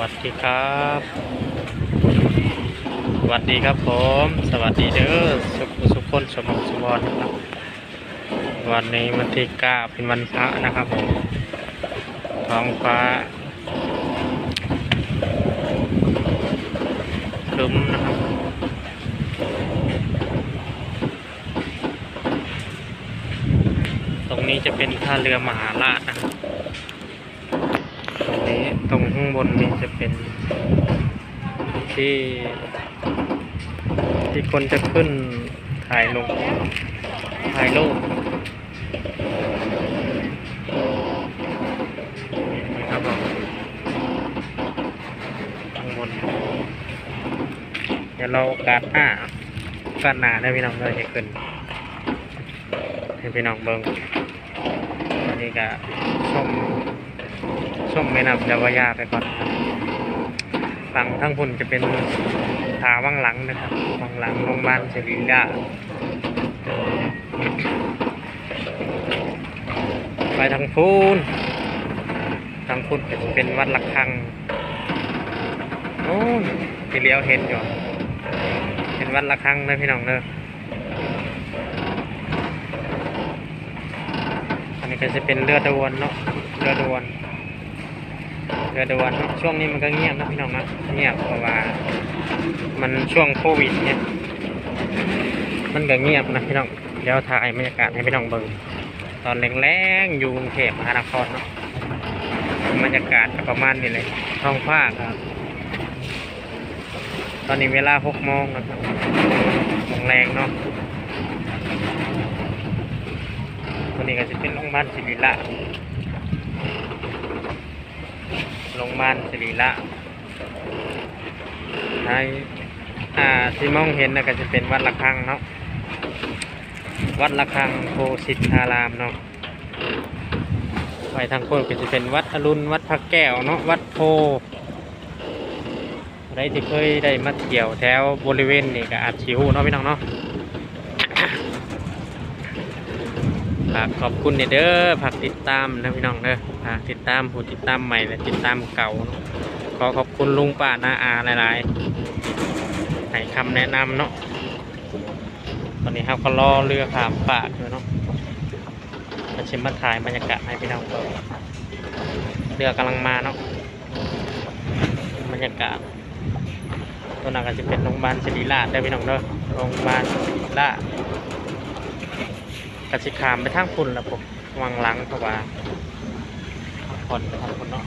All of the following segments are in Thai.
วัสดีครับ สวัสดีครับผม สวัสดีเด้อสุขสุขคนสมองสมบัตินะครับ วันนี้วันที่เก้าเป็นวันพระนะครับผมท้องฟ้าครึ้มนะครับตรงนี้จะเป็นท่าเรือมหาราชนะครับ ตรงข้างบนนี้จะเป็นที่ ที่คนจะขึ้นถ่ายลงถ่ายรูปนะครับผมข้างบน เดี๋ยวเราโอกาสหน้ากาสหน้าได้พี่น้องเลยให้ขึ้นให้พี่น้องเบิ้งอันนี้ก็ชม ส้มแม่น้ำเจ้าพระยาไปก่อนครับฝั่งทั้งพุ่นจะเป็นทาวังหลังนะครับวังหลังโรงพยาบาลศิริราไปทางพูนทางพุนจะเป็นวัดระฆังโอ้ยที่เลี้ยวเห็นอยู่เป็นวัดระฆังเลยพี่น้องเนอะอันนี้ก็จะเป็นเรือดวนเนาะเรือดวน เรือด่วนช่วงนี้มันก็เงียบนะพี่น้องนะเงียบเพราะว่า มันช่วงโควิดเนี่ย มันก็เงียบนะพี่น้องเดี๋ยวถ่ายบรรยากาศให้พี่น้องเบิ่งตอนแรงๆอยู่กรุงเทพมหานครเนาะบรรยากาศก็ประมาณนี้เลยท้องฟ้าครับ ตอนนี้เวลาหกโมงนะครับโมงแรงเนาะตัวนี้ก็จะเป็นโรงพยาบาลศิริราช โรงพยาบาลศิริละในอ่าที่มองเห็นนะก็จะเป็นวัดระฆังเนาะ วัดระฆังโพสิทธารามเนาะไปทางโคนก็จะเป็นวัดอรุณ วัดพระแก้วเนาะ วัดโพอะไรที่เคยได้มาเที่ยวแถวบริเวณนี่ก็อาจชิวเนาะพี่น้องเนาะฝากขอบคุณเด้อฝากติดตามนะพี่น้องเด้อ ติดตามผู้ติดตามใหม่และติดตามเก่าเนาะขอขอบคุณลุงป้านาอาหลายๆให้คำแนะนำเนาะตอนนี้เราก็รอเรือขามป่าอยู่เนาะมาชิมมาถ่ายบรรยากาศให้พี่น้องเบิ่งเรือกำลังมาเนาะบรรยากาศตัวนั้นก็จะเป็นโรงพยาบาลศิริราชได้พี่น้องเด้อโรงพยาบาลศิริราชกสิขามไปทางพุ่นแล้วผมวางหลังเพราะว่า ผ่อนไปทางพุ่นเนาะ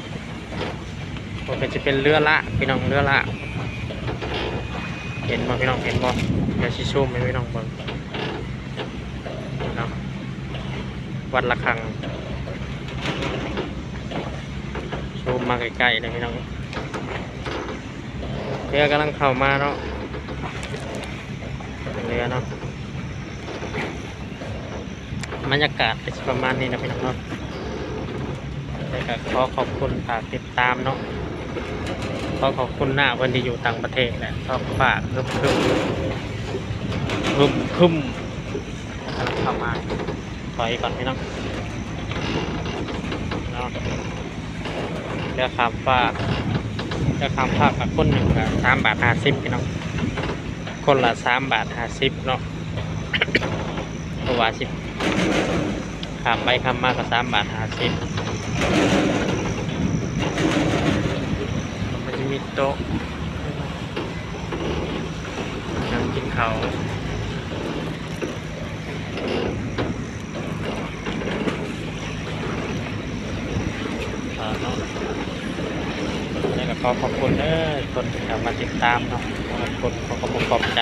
ผมก็จะเป็นเรือละพี่น้องเรือละ เห็นบ่พี่น้องเห็นบ่เดี๋ยวชิซูมให้พี่น้องเบิ่งนะวัดระฆังซูมมาใกล้ๆเลยพี่น้องเรือกำลังเข้ามาเนาะเรือเนาะบรรยากาศเป็นประมาณนี้นะพี่น้องเนาะ ก็ขอขอบคุณฝากติดตามเนาะขอขอบคุณหน้าวันที่อยู่ต่างประเทศแหละก็ฝากคึมคึมคึมคึมกำลังเข้ามาถอยก่อนพี่น้องเนาะเรือขามฟ้ากเรือขามฟ้ากกับคนหนึ่งกับสามบาทห้าสิบพี่น้องคนละสามบาทห้าสิบเนาะตัวสิบขามไปขามมาก็สามบาทห้าสิบ มันจะมีโต๊ะนั่งกินเขาขอขอบคุณเด้อคนที่มาติดตามเนาะขอบคุณขอขอบคุณขอบใจ